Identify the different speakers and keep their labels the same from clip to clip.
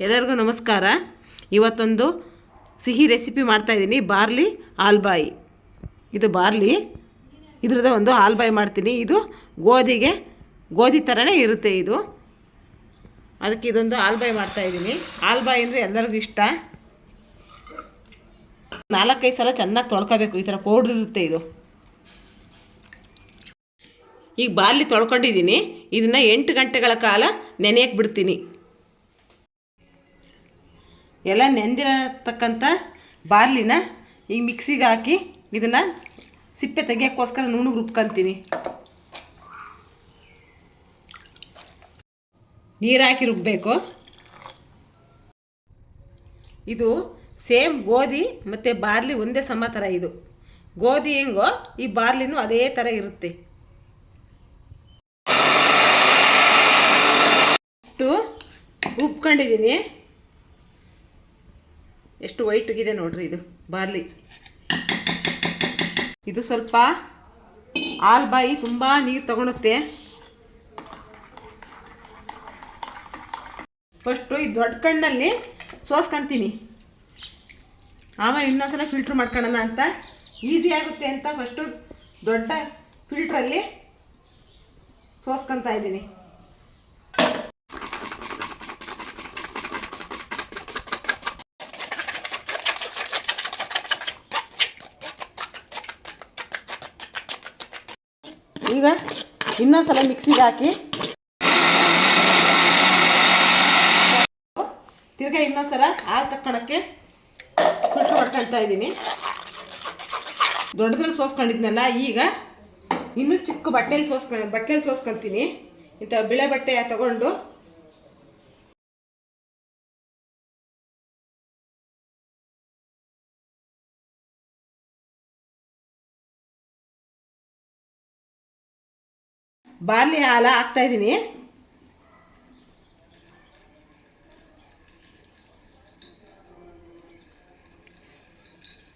Speaker 1: ಎಲ್ಲರಿಗೂ ನಮಸ್ಕಾರ. ಇವತ್ತೊಂದು ಸಿಹಿ ರೆಸಿಪಿ ಮಾಡ್ತಾಯಿದ್ದೀನಿ ಬಾರ್ಲಿ ಆಲ್ಬಾಯಿ. ಇದು ಬಾರ್ಲಿ. ಇದ್ರದ್ದು ಒಂದು ಆಲ್ಬಾಯಿ ಮಾಡ್ತೀನಿ. ಇದು ಗೋಧಿಗೆ, ಗೋಧಿ ಥರನೇ ಇರುತ್ತೆ ಇದು. ಅದಕ್ಕೆ ಇದೊಂದು ಆಲ್ಬಾಯಿ ಮಾಡ್ತಾಯಿದ್ದೀನಿ ಆಲ್ಬಾಯಿ ಅಂದರೆ ಎಲ್ಲರಿಗೂ ಇಷ್ಟ. ನಾಲ್ಕೈದು ಸಲ ಚೆನ್ನಾಗಿ ತೊಳ್ಕೋಬೇಕು. ಈ ಥರ ಪೌಡ್ರ್ ಇರುತ್ತೆ ಇದು. ಈಗ ಬಾರ್ಲಿ ತೊಳ್ಕೊಂಡಿದ್ದೀನಿ. ಇದನ್ನು ಎಂಟು ಗಂಟೆಗಳ ಕಾಲ ನೆನೆಯಕ್ಕೆ ಬಿಡ್ತೀನಿ. ಎಲ್ಲ ನೆಂದಿರತಕ್ಕಂಥ ಬಾರ್ಲಿನ ಈ ಮಿಕ್ಸಿಗೆ ಹಾಕಿ ಇದನ್ನು ಸಿಪ್ಪೆ ತೆಗಿಯೋಕ್ಕೋಸ್ಕರ ನುಣ್ಣಗೆ ರುಬ್ಕೊಂತೀನಿ. ನೀರು ಹಾಕಿ ರುಬ್ಬಬೇಕು ಇದು ಸೇಮ್ ಗೋಧಿ ಮತ್ತು ಬಾರ್ಲಿ ಒಂದೇ ಸಮ ಥರ ಇದು. ಗೋಧಿ ಹೆಂಗೋ ಈ ಬಾರ್ಲಿನೂ ಅದೇ ಥರ ಇರುತ್ತೆ. ರುಬ್ಕೊಂಡಿದ್ದೀನಿ ಎಷ್ಟು ವೈಟ್ಗಿದೆ ನೋಡ್ರಿ ಇದು, ಬಾರ್ಲಿ. ಇದು ಸ್ವಲ್ಪ ಆಲ್ಬಾಯಿ ತುಂಬ ನೀರು ತಗೊಳುತ್ತೆ. ಫಸ್ಟು ಈ ದೊಡ್ಡ ಕಣ್ಣಲ್ಲಿ ಸೋಸ್ಕೊಂತೀನಿ. ಆಮೇಲೆ ಇನ್ನೊಂದ್ಸಲ ಫಿಲ್ಟ್ರ್ ಮಾಡ್ಕೊಳ್ಳೋಣ ಅಂತ. ಈಸಿ ಆಗುತ್ತೆ ಅಂತ ಫಸ್ಟು ದೊಡ್ಡ ಫಿಲ್ಟ್ರಲ್ಲಿ ಸೋಸ್ಕೊತಾ ಇದ್ದೀನಿ. ಈಗ ಇನ್ನೊಂದ್ಸಲ ಮಿಕ್ಸಿಗೆ ಹಾಕಿ. ತಿರ್ಗಾ ಇನ್ನೊಂದ್ಸಲ ಹಾಲು ತಕ್ಕೊಳಕ್ಕೆ ಫಿಲ್ಟ್ರ್ ಮಾಡ್ಕೊಳ್ತಾ ಇದ್ದೀನಿ. ದೊಡ್ಡದ್ರಲ್ಲಿ ಸೋಸ್ಕೊಂಡಿದ್ನಲ್ಲ, ಈಗ ಇನ್ನೂ ಚಿಕ್ಕ ಬಟ್ಟೆಲಿ ಸೋಸ್ಕ ಬಟ್ಟೆಲಿ ಸೋಸ್ಕೊತೀನಿ. ಇಂಥ ಬಿಳೆ ಬಟ್ಟೆ ತಗೊಂಡು ಬಾರ್ಲಿ ಹಾಲು ಹಾಕ್ತಾ ಇದ್ದೀನಿ.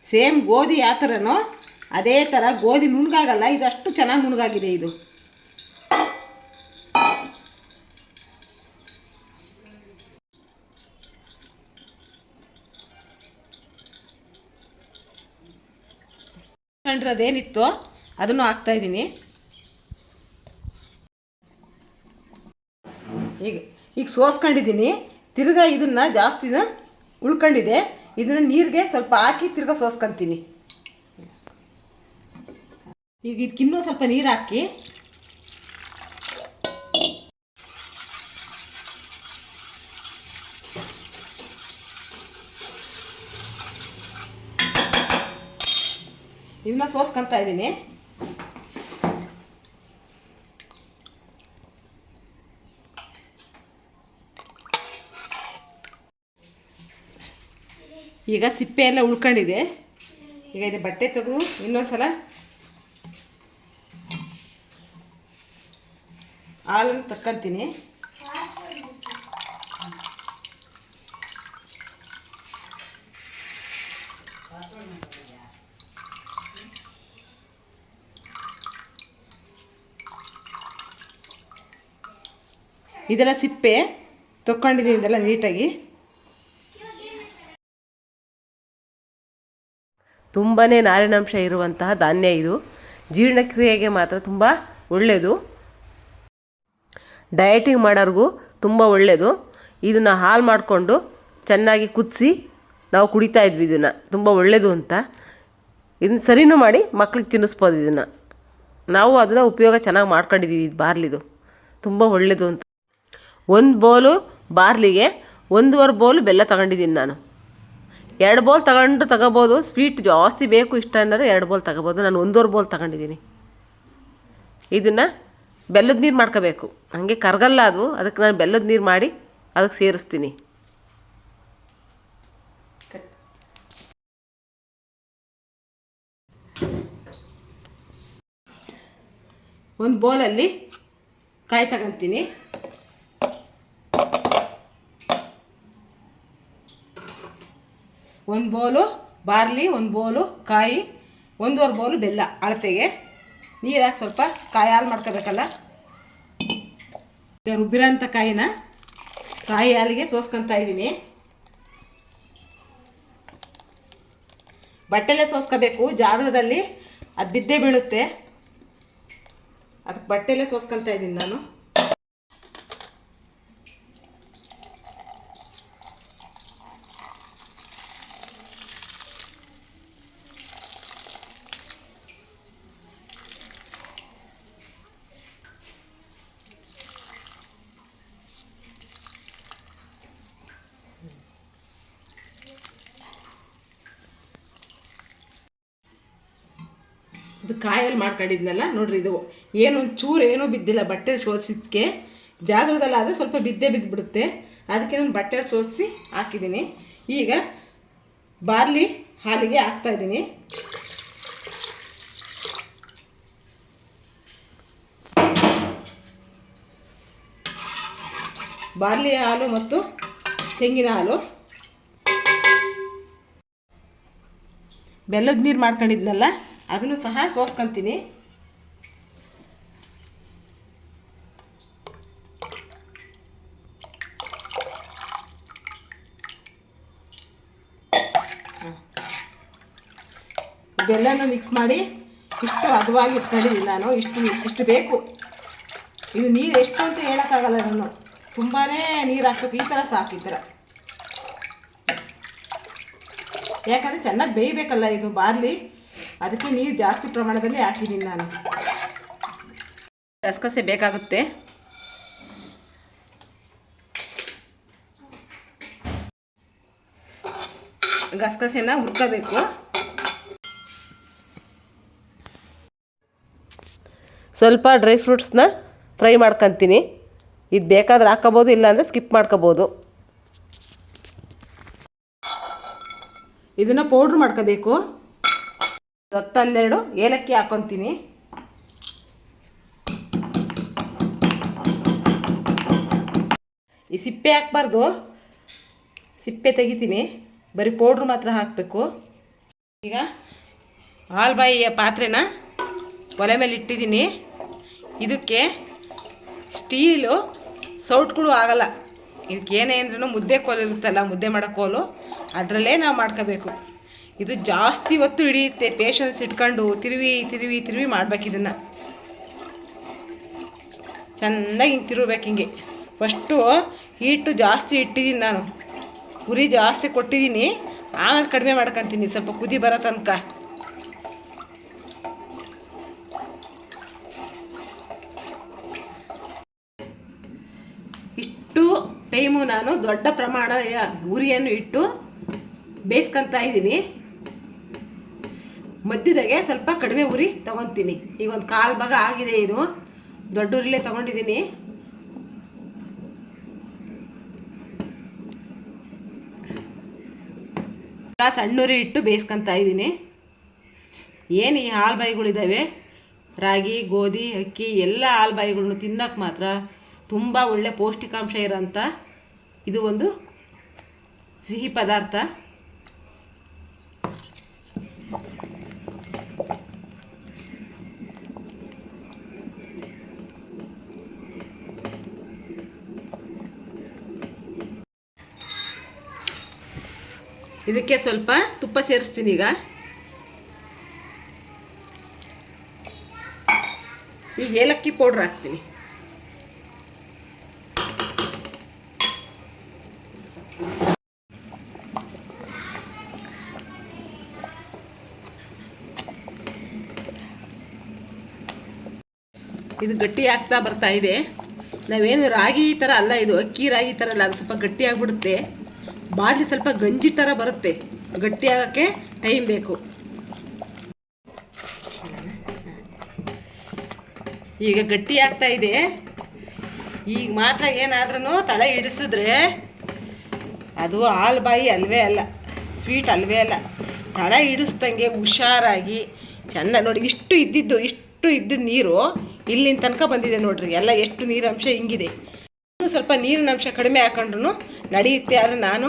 Speaker 1: ಸೇಮ್ ಗೋಧಿ ಯಾವ ಥರನೋ ಅದೇ ಥರ ಗೋಧಿ ನುಣ್ಗಾಗಲ್ಲ ಇದಷ್ಟು ಚೆನ್ನಾಗಿ ನುಣ್ಗಾಗಿದೆ ಇದು. ಕಂಡ್ರದೇನಿತ್ತು ಅದನ್ನು ಹಾಕ್ತಾ ಇದ್ದೀನಿ ಈಗ ಈಗ ಸೋಸ್ಕೊಂಡಿದ್ದೀನಿ. ತಿರ್ಗಾ ಇದನ್ನು ಜಾಸ್ತಿ ಉಳ್ಕೊಂಡಿದೆ. ಇದನ್ನು ನೀರಿಗೆ ಸ್ವಲ್ಪ ಹಾಕಿ ತಿರ್ಗಾ ಸೋಸ್ಕೊಂತೀನಿ. ಈಗ ಇದಕ್ಕಿನ್ನೂ ಸ್ವಲ್ಪ ನೀರು ಹಾಕಿ. ಇದನ್ನ ಸೋಸ್ಕೊತಾ ಇದ್ದೀನಿ. ಈಗ ಸಿಪ್ಪೆ ಎಲ್ಲ ಉಳ್ಕೊಂಡಿದೆ. ಈಗ ಇದು ಬಟ್ಟೆ ತೆಗೆದು ಇನ್ನೊಂದು ಸಲ ಹಾಲನ್ನು ತಕ್ಕಂತೀನಿ. ಇದೆಲ್ಲ ಸಿಪ್ಪೆ ತೊಗೊಂಡಿದ್ದೀನಿ ಇದೆಲ್ಲ ನೀಟಾಗಿ. ತುಂಬಾ ನಾರಿನಾಂಶ ಇರುವಂತಹ ಧಾನ್ಯ ಇದು. ಜೀರ್ಣಕ್ರಿಯೆಗೆ ಮಾತ್ರ ತುಂಬ ಒಳ್ಳೆಯದು ಡಯಟಿಂಗ್ ಮಾಡೋರಿಗೂ ತುಂಬ ಒಳ್ಳೆಯದು ಇದನ್ನು ಹಾಲು ಮಾಡಿಕೊಂಡು ಚೆನ್ನಾಗಿ ಕುದಿಸಿ ನಾವು ಕುಡಿತಾ ಇದ್ವಿ ಇದನ್ನು. ತುಂಬ ಒಳ್ಳೆಯದು ಅಂತ. ಇದನ್ನು ಸರಿನೂ ಮಾಡಿ ಮಕ್ಳಿಗೆ ತಿನ್ನಿಸ್ಬೋದು ಇದನ್ನು. ನಾವು ಅದನ್ನು ಉಪಯೋಗ ಚೆನ್ನಾಗಿ ಮಾಡ್ಕೊಂಡಿದ್ದೀವಿ ಇದು ಬಾರ್ಲಿದು. ತುಂಬ ಒಳ್ಳೆಯದು ಅಂತ. ಒಂದು ಬೌಲು ಬಾರ್ಲಿಗೆ ಒಂದೂವರೆ ಬೌಲು ಬೆಲ್ಲ ತಗೊಂಡಿದ್ದೀನಿ ನಾನು. ಎರಡು ಬಾಲ್ ತಗೊಂಡು ತಗೋಬೋದು. ಸ್ವೀಟ್ ಜಾಸ್ತಿ ಬೇಕು ಇಷ್ಟ ಅನ್ನೋರು ಎರಡು ಬಾಲ್ ತಗೋಬೋದು. ನಾನು ಒಂದೂವರೆ ಬೌಲ್ ತಗೊಂಡಿದ್ದೀನಿ. ಇದನ್ನು ಬೆಲ್ಲದ ನೀರು ಮಾಡ್ಕೋಬೇಕು. ಹಾಗೆ ಕರಗಲ್ಲ ಅದು. ಅದಕ್ಕೆ ನಾನು ಬೆಲ್ಲದ ನೀರು ಮಾಡಿ ಅದಕ್ಕೆ ಸೇರಿಸ್ತೀನಿ. ಒಂದು ಬೌಲಲ್ಲಿ ಕಾಯಿ ತಗೊತೀನಿ. ಒಂದು ಬೌಲು ಬಾರ್ಲಿ, ಒಂದು ಬೌಲು ಕಾಯಿ, ಒಂದೂವರೆ ಬೌಲು ಬೆಲ್ಲ ಅಳತೆಗೆ. ನೀರು ಹಾಕಿ ಸ್ವಲ್ಪ ಕಾಯಿ ಹಾಲು ಮಾಡ್ಕೋಬೇಕಲ್ಲ? ಈಗ ರುಬ್ಬಿರೋಂಥ ಕಾಯಿನ ಕಾಯಿ ಹಾಲಿಗೆ ಸೋಸ್ಕೊತಾ ಇದ್ದೀನಿ. ಬಟ್ಟೆಲೆ ಸೋಸ್ಕೋಬೇಕು, ಜಾಗದಲ್ಲಿ ಅದು ಬಿದ್ದೇ ಬೀಳುತ್ತೆ. ಅದಕ್ಕೆ ಬಟ್ಟೆಲೆ ಸೋಸ್ಕೊತಾ ಇದ್ದೀನಿ ನಾನು. ಇದು ಕಾಯಲ್ಲಿ ಮಾಡ್ಕೊಂಡಿದ್ನಲ್ಲ, ನೋಡ್ರಿ ಇದು. ಏನು ಚೂರು ಏನೂ ಬಿದ್ದಿಲ್ಲ, ಬಟ್ಟೆ ಸೋಸಿದ್ದಕ್ಕೆ ಜಾಗರದಲ್ಲಾದರೆ ಸ್ವಲ್ಪ ಬಿದ್ದೇ ಬಿದ್ದುಬಿಡುತ್ತೆ ಅದಕ್ಕೆ ನಾನು ಬಟ್ಟೆ ಸೋಸಿ ಹಾಕಿದ್ದೀನಿ. ಈಗ ಬಾರ್ಲಿ ಹಾಲಿಗೆ ಹಾಕ್ತಾಯಿದ್ದೀನಿ ಬಾರ್ಲಿ ಹಾಲು ಮತ್ತು ತೆಂಗಿನ ಹಾಲು. ಬೆಲ್ಲದ ನೀರು ಮಾಡ್ಕೊಂಡಿದ್ನಲ್ಲ ಅದನ್ನು ಸಹ ಸೋಸ್ಕೊತೀನಿ. ಬೆಲ್ಲನೂ ಮಿಕ್ಸ್ ಮಾಡಿ ಇಷ್ಟು ಹದವಾಗಿ ಇಟ್ಕೊಂಡಿದ್ದೀನಿ ನಾನು, ಇಷ್ಟು ಇಷ್ಟು ಬೇಕು. ಇದು ನೀರು ಎಷ್ಟು ಅಂತ ಹೇಳೋಕ್ಕಾಗಲ್ಲ ನಾನು. ತುಂಬಾ ನೀರು ಹಾಕ್ಬೇಕು. ಈ ಥರ ಸಾಕು ಈ ಥರ ಯಾಕಂದರೆ ಚೆನ್ನಾಗಿ ಬೇಯಬೇಕಲ್ಲ ಇದು ಬಾರ್ಲಿ. ಅದಕ್ಕೆ ನೀರು ಜಾಸ್ತಿ ಪ್ರಮಾಣದಲ್ಲಿ ಹಾಕಿದ್ದೀನಿ ನಾನು. ಗಸಗಸೆ ಬೇಕಾಗುತ್ತೆ. ಗಸಗಸೆನ ಹುರ್ಕೋಬೇಕು. ಸ್ವಲ್ಪ ಡ್ರೈ ಫ್ರೂಟ್ಸ್ನ ಫ್ರೈ ಮಾಡ್ಕೊತೀನಿ. ಇದು ಬೇಕಾದ್ರೆ ಹಾಕೋಬೋದು ಇಲ್ಲಾಂದರೆ ಸ್ಕಿಪ್ ಮಾಡ್ಕೋಬೋದು. ಇದನ್ನು ಪೌಡ್ರ್ ಮಾಡ್ಕೋಬೇಕು. ಹತ್ತನ್ನೆರಡು. ಏಲಕ್ಕಿ ಹಾಕ್ಕೊತೀನಿ ಈ ಸಿಪ್ಪೆ ಹಾಕ್ಬಾರ್ದು. ಸಿಪ್ಪೆ ತೆಗಿತೀನಿ. ಬರೀ ಪೌಡ್ರ್ ಮಾತ್ರ ಹಾಕಬೇಕು. ಈಗ ಹಾಲ್ಬಾಯಿಯ ಪಾತ್ರೆನ ಒಲೆ ಮೇಲೆ ಇಟ್ಟಿದ್ದೀನಿ. ಇದಕ್ಕೆ ಸ್ಟೀಲು ಸೌಟ್ಗಳು ಆಗಲ್ಲ. ಇದಕ್ಕೆ ಏನೇ ಅಂದ್ರೂ ಮುದ್ದೆ ಕೋಲು ಇರುತ್ತಲ್ಲ, ಮುದ್ದೆ ಮಾಡೋ ಕೋಲು, ಅದರಲ್ಲೇ ನಾವು ಮಾಡ್ಕೋಬೇಕು. ಇದು ಜಾಸ್ತಿ ಹೊತ್ತು ಹಿಡಿಯುತ್ತೆ. ಪೇಷನ್ಸ್ ಇಟ್ಕೊಂಡು ತಿರುವಿ ತಿರುವಿ ತಿರುವಿ ಮಾಡ್ಬೇಕು ಇದನ್ನು. ಚೆನ್ನಾಗಿ ಹಿಂಗೆ ತಿರುಗ್ಬೇಕು ಹಿಂಗೆ. ಫಸ್ಟು ಹಿಟ್ಟು ಜಾಸ್ತಿ ಇಟ್ಟಿದ್ದೀನಿ ನಾನು. ಉರಿ ಜಾಸ್ತಿ ಕೊಟ್ಟಿದ್ದೀನಿ. ಆಮೇಲೆ ಕಡಿಮೆ ಮಾಡ್ಕೊತೀನಿ. ಸ್ವಲ್ಪ ಕುದಿ ಬರೋ ತನಕ. ಇಷ್ಟು ಟೈಮು ನಾನು ದೊಡ್ಡ ಪ್ರಮಾಣ ಉರಿಯನ್ನು ಇಟ್ಟು ಬೇಯಿಸ್ಕೊತಾ ಇದ್ದೀನಿ. ಮಧ್ಯದಾಗೆ ಸ್ವಲ್ಪ ಕಡಿಮೆ ಉರಿ ತಗೊತೀನಿ. ಈಗ ಒಂದು ಕಾಲು ಭಾಗ ಆಗಿದೆ ಇದು. ದೊಡ್ಡ ಉರಿಲೇ ತಗೊಂಡಿದ್ದೀನಿ. ಸಣ್ಣ ಉರಿ ಇಟ್ಟು ಬೇಯಿಸ್ಕೊತಾ ಇದ್ದೀನಿ. ಏನು ಈ ಹಾಲು ಬಾಯಿಗಳಿದ್ದಾವೆ ರಾಗಿ, ಗೋಧಿ, ಅಕ್ಕಿ, ಎಲ್ಲ ಹಾಲು ಬಾಯಿಗಳನ್ನು ತಿನ್ನೋಕೆ ಮಾತ್ರ ತುಂಬ ಒಳ್ಳೆ ಪೌಷ್ಟಿಕಾಂಶ ಇರೋಂಥ ಇದು ಒಂದು ಸಿಹಿ ಪದಾರ್ಥ. ಇದಕ್ಕೆ ಸ್ವಲ್ಪ ತುಪ್ಪ ಸೇರಿಸ್ತೀನಿ ಈಗ. ಈಗ ಏಲಕ್ಕಿ ಪೌಡ್ರ್ ಹಾಕ್ತೀನಿ. ಇದು ಗಟ್ಟಿ ಆಗ್ತಾ ಬರ್ತಾ ಇದೆ. ನಾವೇನು ರಾಗಿ ಈ ಥರ ಅಲ್ಲ ಇದು, ಅಕ್ಕಿ ರಾಗಿ ಥರ ಅಲ್ಲ, ಅದು ಸ್ವಲ್ಪ ಗಟ್ಟಿ ಆಗಿಬಿಡುತ್ತೆ. ಬಾಡ್ಲಿ ಸ್ವಲ್ಪ ಗಂಜಿ ಥರ ಬರುತ್ತೆ. ಗಟ್ಟಿ ಆಗೋಕ್ಕೆ ಟೈಮ್ ಬೇಕು. ಈಗ ಗಟ್ಟಿ ಆಗ್ತಾ ಇದೆ. ಈಗ ಮಾತ್ರ ಏನಾದ್ರೂ ತಳೆ ಹಿಡಿಸಿದ್ರೆ ಅದು ಹಾಲು ಬಾಯಿ ಅಲ್ವೇ ಅಲ್ಲ ಸ್ವೀಟ್ ಅಲ್ವೇ ಅಲ್ಲ. ತಳೆ ಹಿಡಿಸ್ದಂಗೆ ಹುಷಾರಾಗಿ ಚೆನ್ನ ನೋಡಿ, ಇಷ್ಟು ಇದ್ದಿದ್ದು ಇಷ್ಟು ಇದ್ದಿದ್ದು ನೀರು ಇಲ್ಲಿನ ತನಕ ಬಂದಿದೆ ನೋಡ್ರಿ. ಎಲ್ಲ ಎಷ್ಟು ನೀರಂಶ ಹಿಂಗಿದೆ. ಸ್ವಲ್ಪ ನೀರಿನ ಅಂಶ ಕಡಿಮೆ ಹಾಕೊಂಡ್ರು ನಡೆಯುತ್ತೆ, ಆದರೆ ನಾನು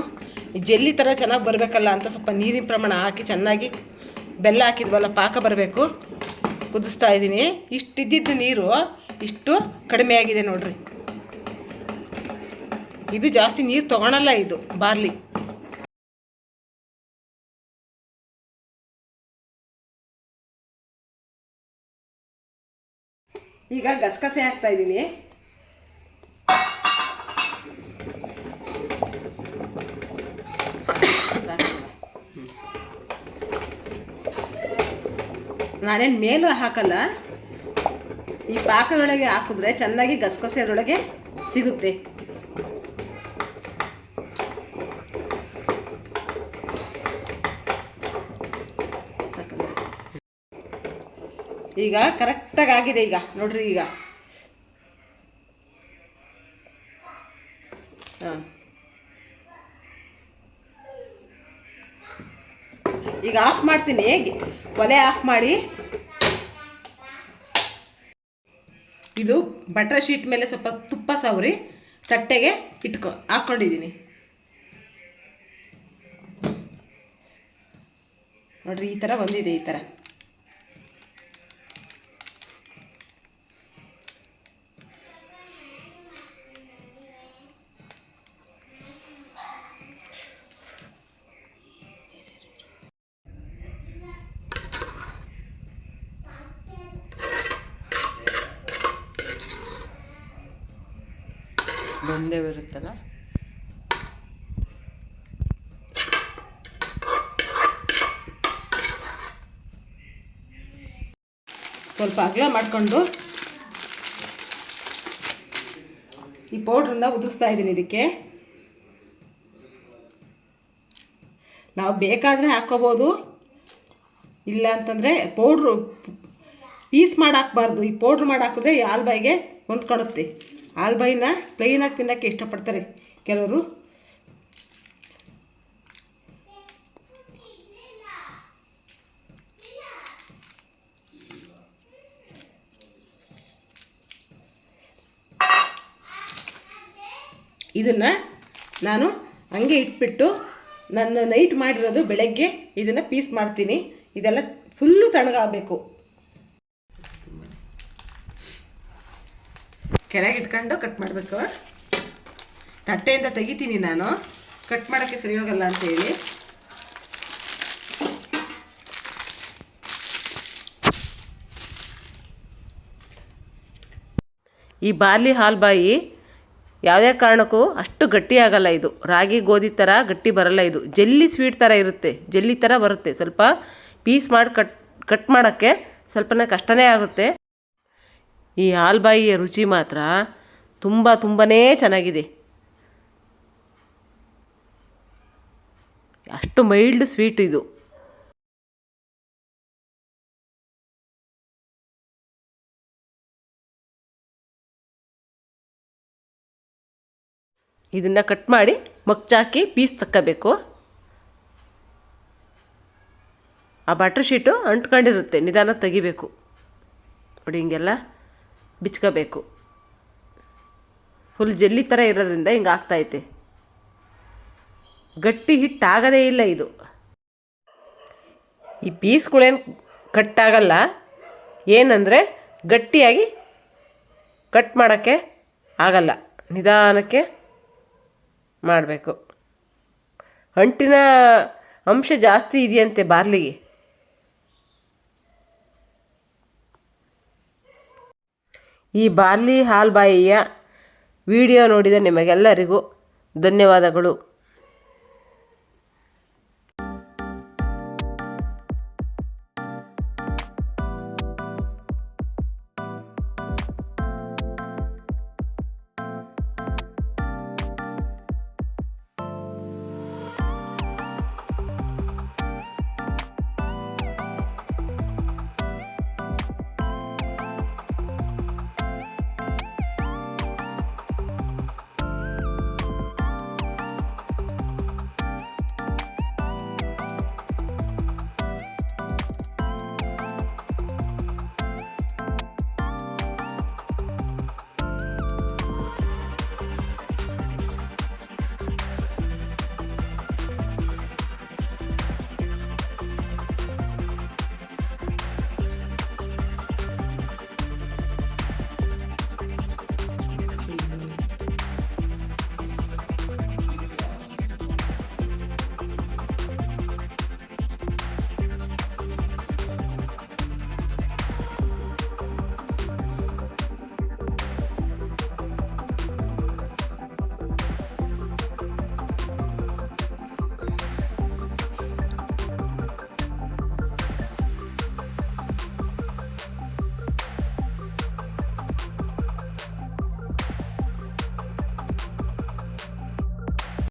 Speaker 1: ಜೆಲ್ಲಿ ಥರ ಚೆನ್ನಾಗಿ ಬರಬೇಕಲ್ಲ ಅಂತ ಸ್ವಲ್ಪ ನೀರಿನ ಪ್ರಮಾಣ ಹಾಕಿ ಚೆನ್ನಾಗಿ ಬೆಲ್ಲ ಹಾಕಿದ್ವಲ್ಲ, ಪಾಕ ಬರಬೇಕು. ಕುದಿಸ್ತಾ ಇದ್ದೀನಿ. ಇಷ್ಟು ಇದ್ದಿದ್ದು ನೀರು ಇಷ್ಟು ಕಡಿಮೆ ಆಗಿದೆ ನೋಡ್ರಿ. ಇದು ಜಾಸ್ತಿ ನೀರು ತೊಗೊಳಲ್ಲ ಇದು, ಬಾರ್ಲಿ. ಈಗ ಗಸಗಸೆ ಹಾಕ್ತಾ ಇದ್ದೀನಿ. ನಾನೇನು ಮೇಲೂ ಹಾಕಲ್ಲ, ಈ ಪಾಕದೊಳಗೆ ಹಾಕಿದ್ರೆ ಚೆನ್ನಾಗಿ ಗಸಗಸೆ ಅದರೊಳಗೆ ಸಿಗುತ್ತೆ? ಈಗ ಕರೆಕ್ಟಾಗಿ ಆಗಿದೆ ಈಗ, ನೋಡ್ರಿ ಈಗ. ಹಾಂ. ಈಗ ಆಫ್ ಮಾಡ್ತೀನಿ. ಒಲೆ ಆಫ್ ಮಾಡಿ. ಇದು ಬಟರ್ ಶೀಟ್ ಮೇಲೆ ಸ್ವಲ್ಪ ತುಪ್ಪ ಸವರಿ, ತಟ್ಟೆಗೆ ಇಟ್ಕೊ ಹಾಕ್ಕೊಂಡಿದ್ದೀನಿ ನೋಡ್ರಿ, ಈ ಥರ ಬಂದಿದೆ, ಈ ಥರ
Speaker 2: ಬರುತ್ತಲ್ಲ?
Speaker 1: ಸ್ವಲ್ಪ ಅಗಲ ಮಾಡಿಕೊಂಡು ಈ ಪೌಡ್ರನ್ನ ಉದುರಿಸ್ತಾ ಇದ್ದೀನಿ ಇದಕ್ಕೆ. ನಾವು ಬೇಕಾದರೆ ಹಾಕ್ಕೋಬೋದು. ಇಲ್ಲ ಅಂತಂದರೆ ಪೌಡ್ರು ಪೀಸ್ ಮಾಡಿ ಹಾಕ್ಬಾರ್ದು ಈ ಪೌಡ್ರ್ ಮಾಡಿ ಹಾಕಿದ್ರೆ ಈ ಆಲ್ಬಾಯಿಗೆ ಹೊಂದ್ಕೊಳುತ್ತೆ. ಆಲ್ಬಾಯಿನ ಪ್ಲೇನಾಗಿ ತಿನ್ನೋಕ್ಕೆ ಇಷ್ಟಪಡ್ತಾರೆ. ಕೆಲವರು. ಇದನ್ನು ನಾನು ಹಂಗೆ ಇಟ್ಬಿಟ್ಟು ನನ್ನ ನೈಟ್ ಮಾಡಿರೋದು ಬೆಳಗ್ಗೆ ಇದನ್ನು ಪೀಸ್ ಮಾಡ್ತೀನಿ. ಇದೆಲ್ಲ ಫುಲ್ಲು ತಣ್ಣಗಾಗಬೇಕು. ಕೆಳಗೆ ಇಟ್ಕೊಂಡು ಕಟ್ ಮಾಡಬೇಕು. ತಟ್ಟೆಯಿಂದ ತೆಗಿತೀನಿ ನಾನು. ಕಟ್ ಮಾಡೋಕ್ಕೆ ಸರಿ ಹೋಗಲ್ಲ ಅಂತೇಳಿ ಈ ಬಾರ್ಲಿ ಹಾಲ್ಬಾಯಿ ಯಾವುದೇ ಕಾರಣಕ್ಕೂ ಅಷ್ಟು ಗಟ್ಟಿ ಆಗಲ್ಲ ಇದು. ರಾಗಿ ಗೋಧಿ ಥರ ಗಟ್ಟಿ ಬರಲ್ಲ ಇದು. ಜೆಲ್ಲಿ ಸ್ವೀಟ್ ಥರ ಇರುತ್ತೆ. ಜೆಲ್ಲಿ ಥರ ಬರುತ್ತೆ. ಸ್ವಲ್ಪ ಪೀಸ್ ಮಾಡಿ ಕಟ್ ಕಟ್ ಮಾಡೋಕ್ಕೆ ಸ್ವಲ್ಪನೇ ಕಷ್ಟನೇ ಆಗುತ್ತೆ. ಈ ಹಾಲ್ಬಾಯಿಯ ರುಚಿ ಮಾತ್ರ ತುಂಬ ತುಂಬನೇ ಚೆನ್ನಾಗಿದೆ. ಅಷ್ಟು ಮೈಲ್ಡ್ ಸ್ವೀಟ್ ಇದು. ಇದನ್ನು ಕಟ್ ಮಾಡಿ ಮಗ್ಚಾಕಿ ಪೀಸ್ ತಕ್ಕಬೇಕು. ಆ ಬಟರ್ ಶೀಟು ಅಂಟ್ಕೊಂಡಿರುತ್ತೆ, ನಿಧಾನ ತೆಗಿಬೇಕು. ನೋಡಿ ಹಿಂಗೆಲ್ಲ. ಬಿಚ್ಕೋಬೇಕು. ಫುಲ್ ಜೆಲ್ಲಿ ಥರ ಇರೋದ್ರಿಂದ ಹಿಂಗೆ ಆಗ್ತೈತೆ ಗಟ್ಟಿ ಹಿಟ್ಟು ಆಗೋದೇ ಇಲ್ಲ ಇದು. ಈ ಪೀಸ್ಗಳೇನು ಕಟ್ಟಾಗಲ್ಲ ಏನಂದರೆ ಗಟ್ಟಿಯಾಗಿ ಕಟ್ ಮಾಡೋಕ್ಕೆ ಆಗಲ್ಲ. ನಿಧಾನಕ್ಕೆ ಮಾಡಬೇಕು. ಅಂಟಿನ ಅಂಶ ಜಾಸ್ತಿ ಇದೆಯಂತೆ ಬಾರ್ಲಿಗೆ. ಈ ಬಾರ್ಲಿ ಹಾಲ್ಬಾಯಿಯ ವಿಡಿಯೋ ನೋಡಿದ ನಿಮಗೆಲ್ಲರಿಗೂ ಧನ್ಯವಾದಗಳು.